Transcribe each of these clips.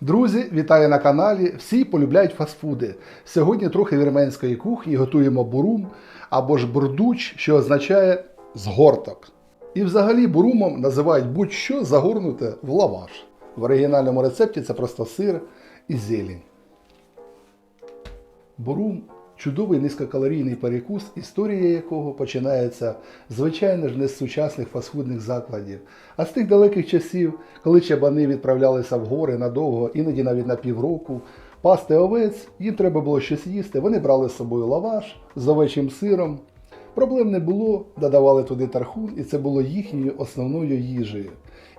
Друзі, вітаю на каналі. Всі полюбляють фастфуди. Сьогодні трохи вірменської кухні готуємо бурум або ж бурдуч, що означає згорток. І взагалі бурумом називають будь-що загорнуте в лаваш. В оригінальному рецепті це просто сир і зелень. Бурум чудовий низькокалорійний перекус, історія якого починається, звичайно ж, не з сучасних фастфудних закладів, а з тих далеких часів, коли чабани відправлялися в гори надовго, іноді навіть на півроку. Пасти овець, їм треба було щось їсти. Вони брали з собою лаваш з овечим сиром. Проблем не було, додавали туди тархун, і це було їхньою основною їжею.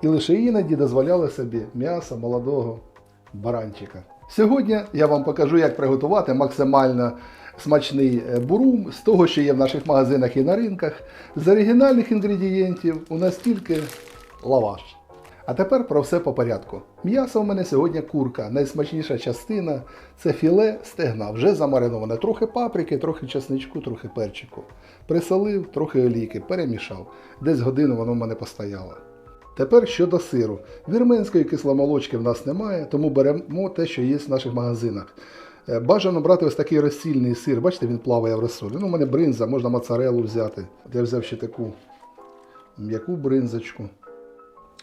І лише іноді дозволяли собі м'ясо молодого баранчика. Сьогодні я вам покажу, як приготувати максимально смачний е, бурум з того, що є в наших магазинах і на ринках. З оригінальних інгредієнтів у нас тільки лаваш. А тепер про все по порядку. М'ясо у мене сьогодні курка. Найсмачніша частина це філе стегна, вже замариноване. Трохи паприки, трохи чесничку, трохи перчику. Присолив, трохи олійки, перемішав. Десь годину воно в мене постояло. Тепер щодо сиру. Вірменської кисломолочки в нас немає, тому беремо те, що є в наших магазинах. Е, Бажано брати ось такий розсільний сир. Бачите, він плаває в розсолі. Ну, у мене бринза, можна моцарелу взяти. От я взяв ще таку м'яку бринзочку.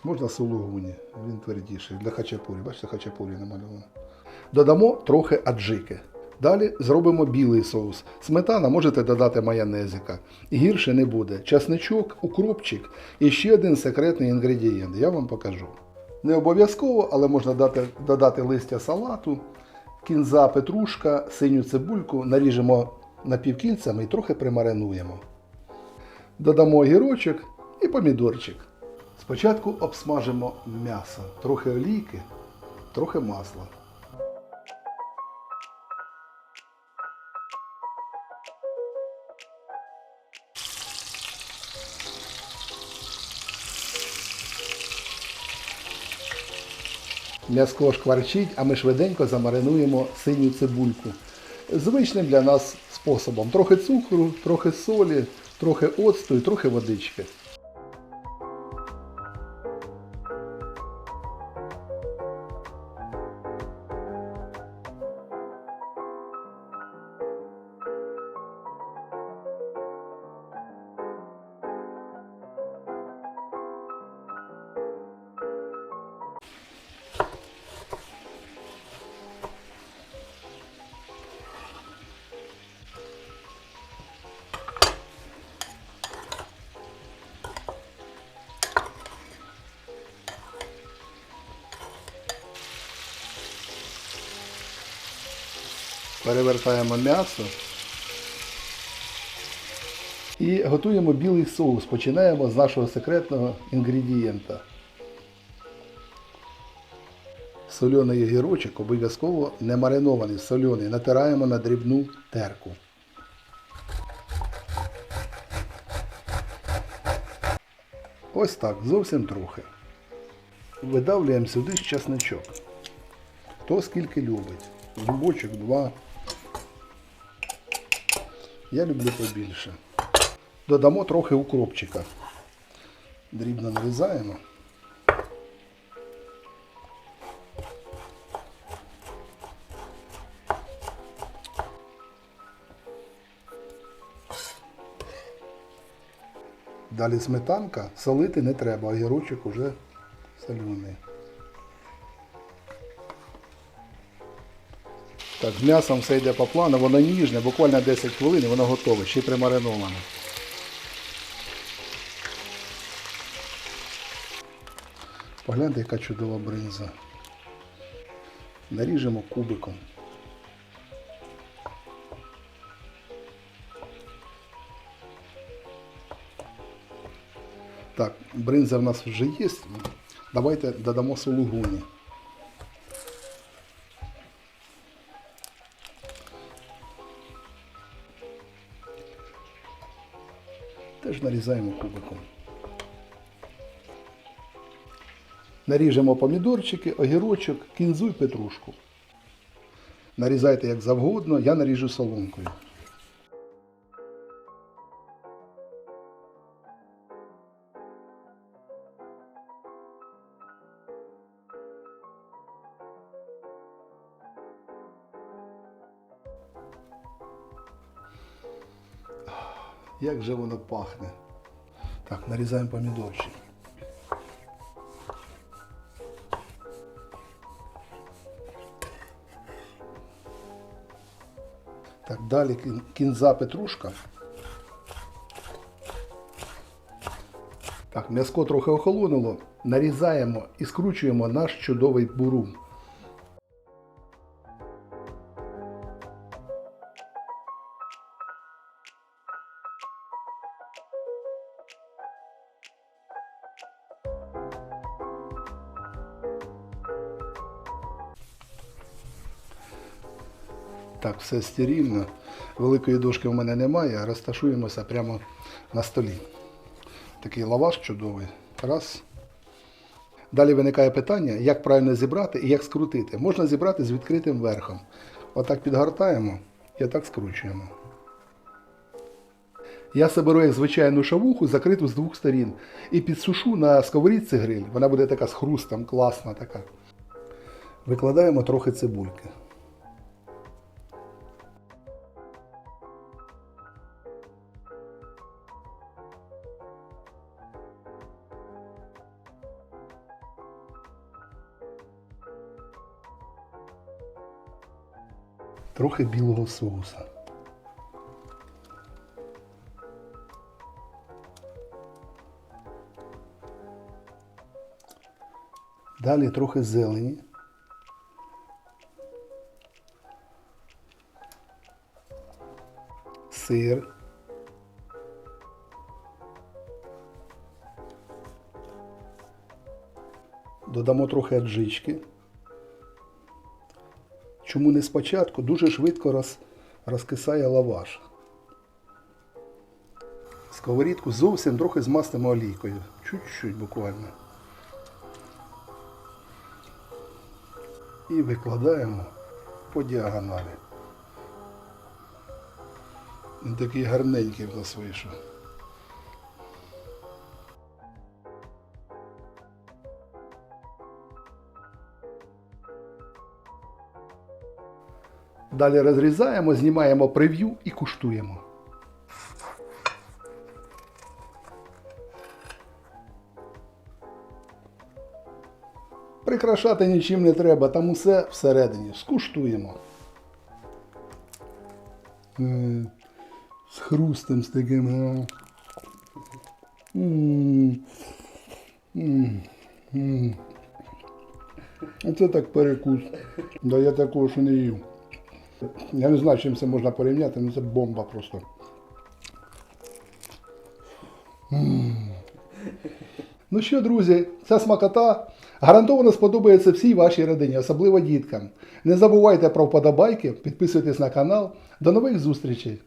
Можна сулугуні, він твердіший. Для хачапурі. Бачите, хачапурі намальовано. Додамо трохи аджики. Далі зробимо білий соус. Сметана можете додати майонезика. Гірше не буде. Часничок, укропчик і ще один секретний інгредієнт. Я вам покажу. Не обов'язково, але можна дати, додати листя салату, кінза, петрушка, синю цибульку, наріжемо напівкільцями і трохи примаринуємо. Додамо огірочок і помідорчик. Спочатку обсмажимо м'ясо, трохи олійки, трохи масла. М'яско шкварчить, а ми швиденько замаринуємо синю цибульку. Звичним для нас способом. Трохи цукру, трохи солі, трохи оцту і трохи водички. Перевертаємо м'ясо. І готуємо білий соус. Починаємо з нашого секретного інгредієнта. Соляний огірочок обов'язково не маринований, соляний. Натираємо на дрібну терку. Ось так, зовсім трохи. Видавлюємо сюди часничок. Хто скільки любить. Зубочок, два. Я люблю побільше. Додамо трохи укропчика. Дрібно нарізаємо. Далі сметанка, солити не треба, огірочок уже соляний. Так, з м'ясом все йде по плану, воно ніжне, буквально 10 хвилин і воно готове, ще й примариноване. Погляньте, яка чудова бринза. Наріжемо кубиком. Так, бринза в нас вже є. Давайте додамо сулугуні. Нарізаємо кубиком. Наріжемо помідорчики, огірочок, кінзу і петрушку. Нарізайте як завгодно, я наріжу соломкою. Як же воно пахне. Так, нарізаємо помідорчик. Так, далі кінза петрушка. Так, м'яско трохи охолонуло. Нарізаємо і скручуємо наш чудовий бурум. Так, все стерильно. Великої дошки в мене немає, розташуємося прямо на столі. Такий лаваш чудовий. Раз. Далі виникає питання, як правильно зібрати і як скрутити. Можна зібрати з відкритим верхом. Отак підгортаємо і отак скручуємо. Я соберу як звичайну шавуху, закриту з двох сторін. І підсушу на сковорідці гриль. Вона буде така з хрустом, класна така. Викладаємо трохи цибульки. Трохи білого соуса. Далі трохи зелені. Сир. Додамо трохи аджички. Чому не спочатку? Дуже швидко роз, розкисає лаваш. Сковорідку зовсім трохи змастимо олійкою. Чуть-чуть буквально. І викладаємо по діагоналі. Він такий гарненький в нас вийшов. Далі розрізаємо, знімаємо прев'ю і куштуємо. Прикрашати нічим не треба, там усе всередині. Скуштуємо. З хрустом з таким. Оце так перекус. Да я такого ще не їв. Я не знаю, чим це можна порівняти, але це бомба просто. М. Ну що, друзі, ця смакота гарантовано сподобається всій вашій родині, особливо діткам. Не забувайте про вподобайки, підписуйтесь на канал. До нових зустрічей!